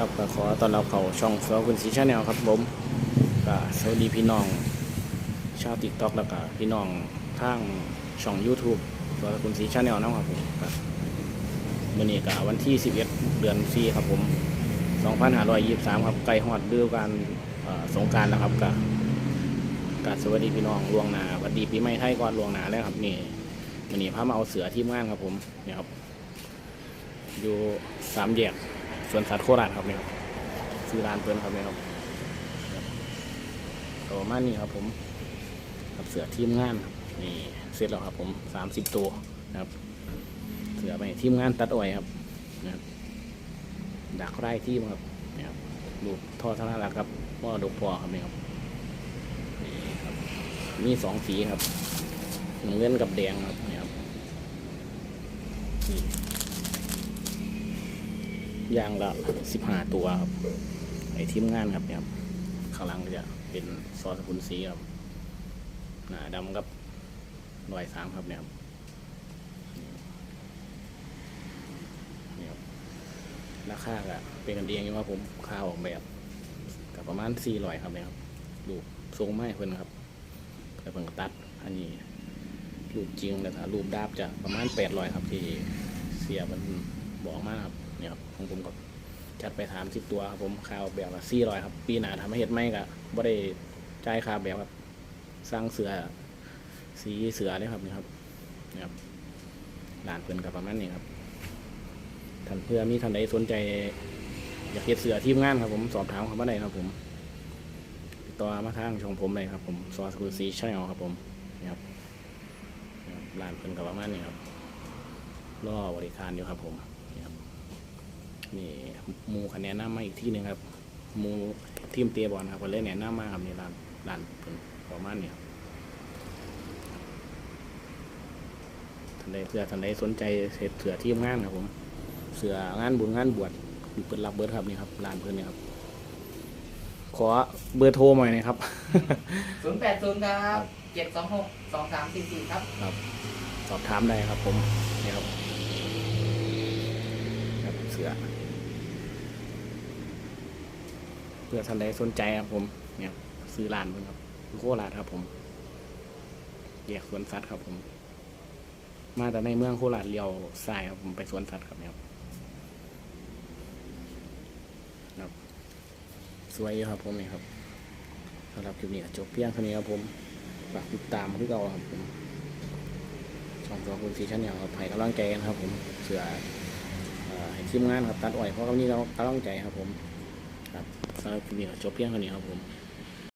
ครับก็ขอต้อนรับเข้าช่องเสือคุณสีชาแนลครับผมก็สวัสดีพี่น้อง ชาวติ๊กต็อกแล้วก็พี่น้องทางช่อง YouTube เสือคุณสีชาแนลนะครับผมก็มื่อนี้ก็วันที่ 11 เดือน4ครับผม 2523 ครับใกล้ฮอดฤดูกาลเอ่อสงการแล้วครับก็กสวัสดีพี่น้องล่วงหน้าสวัสดีปีใหม่ไทยก่อนล่วงหน้าแล้วครับนี่มื่อนี้พามาเอาเสือทีมงานครับผมเนี่ยครับอยู่สามแยก สวนสัตว์โคราชครับเนี่ยครับซื้อร้านเปิ้นครับเนี่ยครับครับก็ประมาณนี้ครับผมกับเสือทีมงานนี่เสร็จแล้วครับผมสามสิบตัวนะครับ เสือไปทีมงานตัดอ้อยครับนะครับดักไร่ทีมครับเนี่ครับลูกท่อธนารักษ์ครับพ่อดกพอครับเนี่ยครับนี่ครับ มีสองสีครับน้ำเงินกับแดงครับเนี่ยครับนี่ ย่างละสิบห้าตัวครับไอทีมงานครับเนี่ยครับข้างหลังก็จะเป็นซอสกุลสีครับหนาดำกับรอยสามครับเนี่ยครับนี่ครับราคาก็เป็นกันเองอยู่ว่าผมค่าออกแบบกับประมาณสี่ร้อยครับเนี่ยครับรูปทรงไม้เพิ่นครับแล้วเพิ่นตัดอันนี้รูปจริงแล้วก็รูปดาบจะประมาณแปดร้อยครับที่เสียมันบอกมาครับ เนี่ยครับของผมก็จัดไปสามสิบตัวครับผมค่าออกแบบละสี่ร้อยครับ ปีหน้าทำให้เห็ดไหมก็บ่ได้จ่ายค่าแบบครับ สร้างเสือสีเสือเลยครับนี่ครับนี่ครับร้านเพิ่นกับประมาณนี้ครับท่านเพื่อมีท่านใดสนใจ อยากเห็ดเสือทีมงานครับผมสอบถามเข้ามาได้ครับผมติดต่อมาทางช่องผมเลยครับผมซอสคูซีช่เอาครับผมนี่ครับนี่ครับร้านเพิ่นกับประมาณนี้ครับรอบริการอยู่ครับผมนี่ครับ นี่หมูคะแนนน้ำมาอีกที่หนึ่งครับหมูทีมเตียบอลครับคนเล่นแนะนำมาครับนี่ร้านร้านเพิ่นประมาณนี้ครับท่านใดเพื่อท่านใดสนใจเสร็จเสือทีมงานครับผมเสืองานบุญงานบวชเปิดรับเบิร์ดครับนี่ครับร้านเพิ่นนี่ครับขอเบอร์โทรหน่อยนะครับศูนย์แปดศูนย์ครับเจ็ดสองหกสองสามสี่สี่ครับ สอบถามได้ครับผม นี่ครับ ครับ เสือ เพื่อท่านใดสนใจครับผมเนี่ยซื้อร้านเพิ่นครับโคราชครับผมแยกสวนสัตว์ครับผม มาแต่ในเมืองโคราชเลี้ยวซ้ายครับผมไปสวนสัตว์ครับเนี่ยครับครับสวยอยู่ครับผมนี่ครับสำหรับคลิปนี้จบเพียงเท่านี้ครับผมฝากติดตามที่เราครับผมช่องตัวคุณซีชันเนี่ยครับให้กำลังใจกันครับผมเสือเอ่อให้ทีมงานครับตัดอ้อยเพราะกำนี้เรากำลังใจครับผม ครับสำหรับคลิปนี้ก็จบเพียงเท่านี้ครับผม